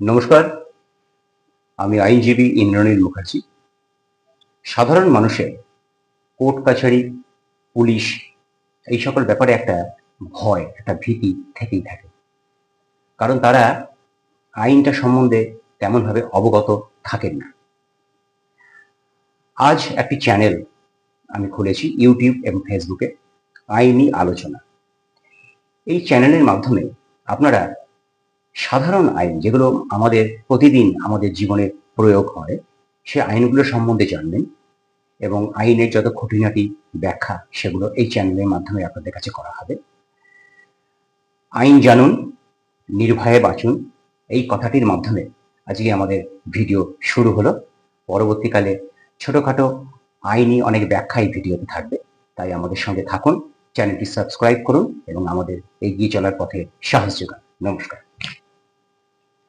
নমস্কার, আমি আইনজীবী ইন্দ্রনীল মুখার্জি। সাধারণ মানুষের, কোর্ট কাছারি, পুলিশ, এই সকল ব্যাপারে একটা ভয়, একটা ভীতি থেকেই থাকে। কারণ তারা আইনটা সম্বন্ধে তেমনভাবে অবগত থাকেন না। আজ একটি চ্যানেল আমি খুলেছি ইউটিউব এবং ফেসবুকে, আইনি আলোচনা। এই চ্যানেলের মাধ্যমে আপনারা সাধারণ আইন যেগুলো আমাদের প্রতিদিন আমাদের জীবনে প্রয়োগ হয়, সে আইনগুলো সম্বন্ধে জানবেন এবং আইনের যত খুঁটিনাটি ব্যাখ্যা সেগুলো এই চ্যানেলের মাধ্যমে আপনাদের কাছে করা হবে। আইন জানুন, নির্ভয়ে বাঁচুন, এই কথাটির মাধ্যমে আজকে আমাদের ভিডিও শুরু হলো। পরবর্তীকালে ছোটখাটো আইনি অনেক ব্যাখ্যা এই ভিডিওতে থাকবে, তাই আমাদের সঙ্গে থাকুন, চ্যানেলটি সাবস্ক্রাইব করুন এবং আমাদের এগিয়ে চলার পথে সাহস যোগান নমস্কার।